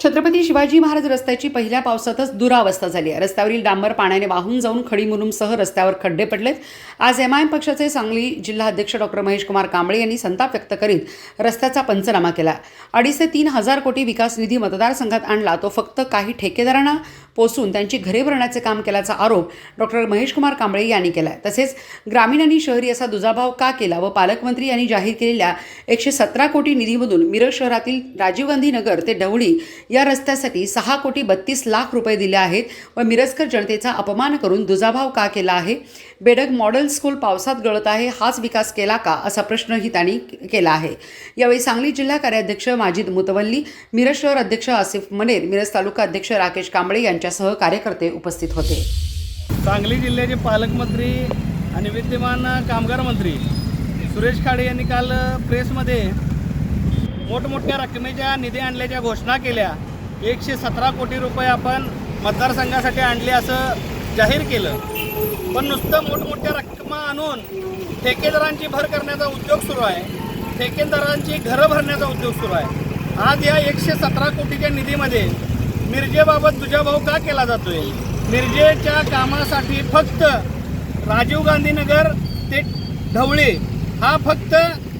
छत्रपती शिवाजी महाराज रस्त्याची पहिल्या पावसातच दुरावस्था झाली आहे. रस्त्यावरील डांबर पाण्याने वाहून जाऊन खडी मुरुमसह रस्त्यावर खड्डे पडलेत. आज एम आय एम पक्षाचे सांगली जिल्हा अध्यक्ष डॉक्टर महेश कुमार कांबळे यांनी संताप व्यक्त करीत रस्त्याचा पंचनामा केला. अडीच ते तीन हजार कोटी विकास निधी मतदारसंघात आणला. तो फक्त काही ठेकेदारांना पोसून त्यांची घरे भरण्याचे काम केल्याचा आरोप डॉक्टर महेश कुमार कांबळे यांनी केला तसेच ग्रामीण आणि शहरी असा दुजाभाव का केला व पालकमंत्री यांनी जाहीर केलेल्या एकशे सतरा कोटी निधीमधून मिरज शहरातील राजीव गांधी नगर ते ढवळी या रस्त्यासाठी सहा कोटी बत्तीस लाख रुपये दिले आहेत व मिरजकर जनतेचा अपमान करून दुजाभाव का केला आहे? बेडग मॉडेल स्कूल पावसात गळत आहे हाच विकास केला का? असा प्रश्नही त्यांनी केला आहे. यावेळी सांगली जिल्हा कार्याध्यक्ष माजिद मुतवल्ली मिरज शहर अध्यक्ष आसिफ मनेर मिरज तालुका अध्यक्ष राकेश कांबळे यांच्यासह कार्यकर्ते उपस्थित होते. सांगली जिल्ह्याचे पालकमंत्री आणि विद्यमान कामगार मंत्री सुरेश खाडे यांनी काल प्रेसमध्ये मोठमोठ्या रकमेच्या निधी आणल्याच्या घोषणा केल्या. एकशे सतरा कोटी रुपये आपण मतदारसंघासाठी आणले असं जाहीर केलं. पण नुसतं मोठमोठ्या रकमा आणून ठेकेदारांची भर करण्याचा उद्योग सुरू आहे. ठेकेदारांची घरं भरण्याचा उद्योग सुरू आहे. आज या एकशे सतरा कोटीच्या निधीमध्ये मिरजेबाबत दुजाभाव का केला जातोय? मिरजेच्या कामासाठी फक्त राजीव गांधीनगर ते ढवळे. हा फक्त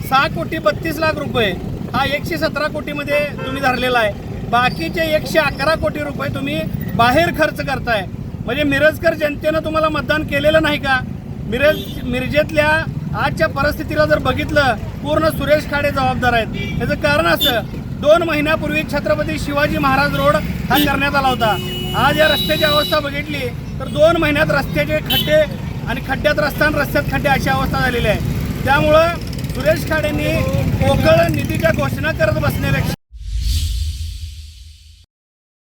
सहा कोटी बत्तीस लाख रुपये. हा एकशे सतरा कोटीमध्ये तुम्ही धरलेला आहे. बाकीचे एकशे अकरा कोटी रुपये तुम्ही बाहेर खर्च करताय. म्हणजे मिरजकर जनतेनं तुम्हाला मतदान केलेलं नाही का? मिरज मिरजेतल्या आजच्या परिस्थितीला जर बघितलं पूर्ण सुरेश खाडे जबाबदार आहेत. याचं कारण असं दोन महिन्यापूर्वी छत्रपती शिवाजी महाराज रोड हा करण्यात आला होता. आज या रस्त्याची अवस्था बघितली तर दोन महिन्यात रस्त्याचे खड्डे आणि खड्ड्यात रस्ता आणि रस्त्यात खड्डे अशी अवस्था झालेली आहे. त्यामुळं सुरेश खाडेंनी पोकळ निधीच्या घोषणा करत बसण्यापेक्षा